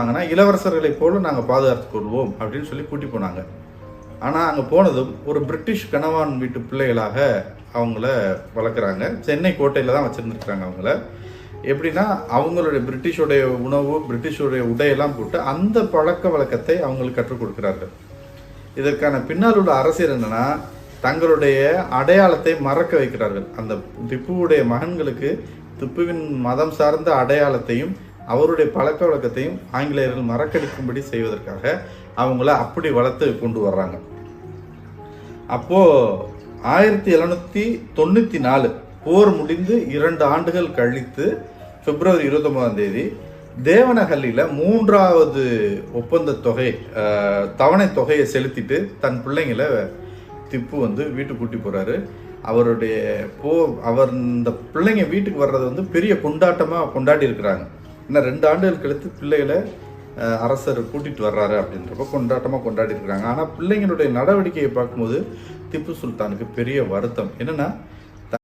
சொன்னாங்கன்னா இளவரசர்களை போல நாங்கள் பாதுகாத்துக் கொள்வோம் அப்படின்னு சொல்லி கூட்டி போனாங்க. ஆனால் அங்கே போனதும் ஒரு பிரிட்டிஷ் கணவான் வீட்டு பிள்ளைகளாக அவங்கள வளர்க்குறாங்க. சென்னை கோட்டையில் தான் வச்சுருந்துருக்குறாங்க அவங்கள. எப்படின்னா அவங்களுடைய பிரிட்டிஷோடைய உணவு பிரிட்டிஷோடைய உடையெல்லாம் போட்டு அந்த பழக்க வழக்கத்தை அவங்களுக்கு கற்றுக் கொடுக்குறார்கள். இதற்கான பின்னால் உள்ள அரசியல் என்னென்னா தங்களுடைய அடையாளத்தை மறக்க வைக்கிறார்கள். அந்த திப்புவுடைய மகன்களுக்கு திப்புவின் மதம் சார்ந்த அடையாளத்தையும் அவருடைய பழக்க வழக்கத்தையும் ஆங்கிலேயர்கள் மறக்கடிக்கும்படி செய்வதற்காக அவங்கள அப்படி வளர்த்து கொண்டு வர்றாங்க. அப்போ ஆயிரத்தி எழுநூத்தி தொண்ணூத்தி நாலு போர் முடிந்து இரண்டு ஆண்டுகள் கழித்து பிப்ரவரி இருபத்தொன்பதாம் தேதி தேவனஹள்ளியில மூன்றாவது ஒப்பந்த தொகை தவணை தொகையை செலுத்திட்டு தன் பிள்ளைங்களை திப்பு வந்து வீட்டுக்கு கூட்டி போறாரு. அவருடைய போ அவர் இந்த பிள்ளைங்க வீட்டுக்கு வர்றது வந்து பெரிய கொண்டாட்டமா கொண்டாடி இருக்கிறாங்க. இன்னும் ரெண்டு ஆண்டுகள் கழித்து பிள்ளைகளை அரசர் கூட்டிட்டு வர்றாரு அப்படின்றப்ப கொண்டாட்டமாக கொண்டாடி இருக்கிறாங்க ஆனால் பிள்ளைங்களுடைய நடவடிக்கையை பார்க்கும்போது திப்பு சுல்தானுக்கு பெரிய வருத்தம். என்னன்னா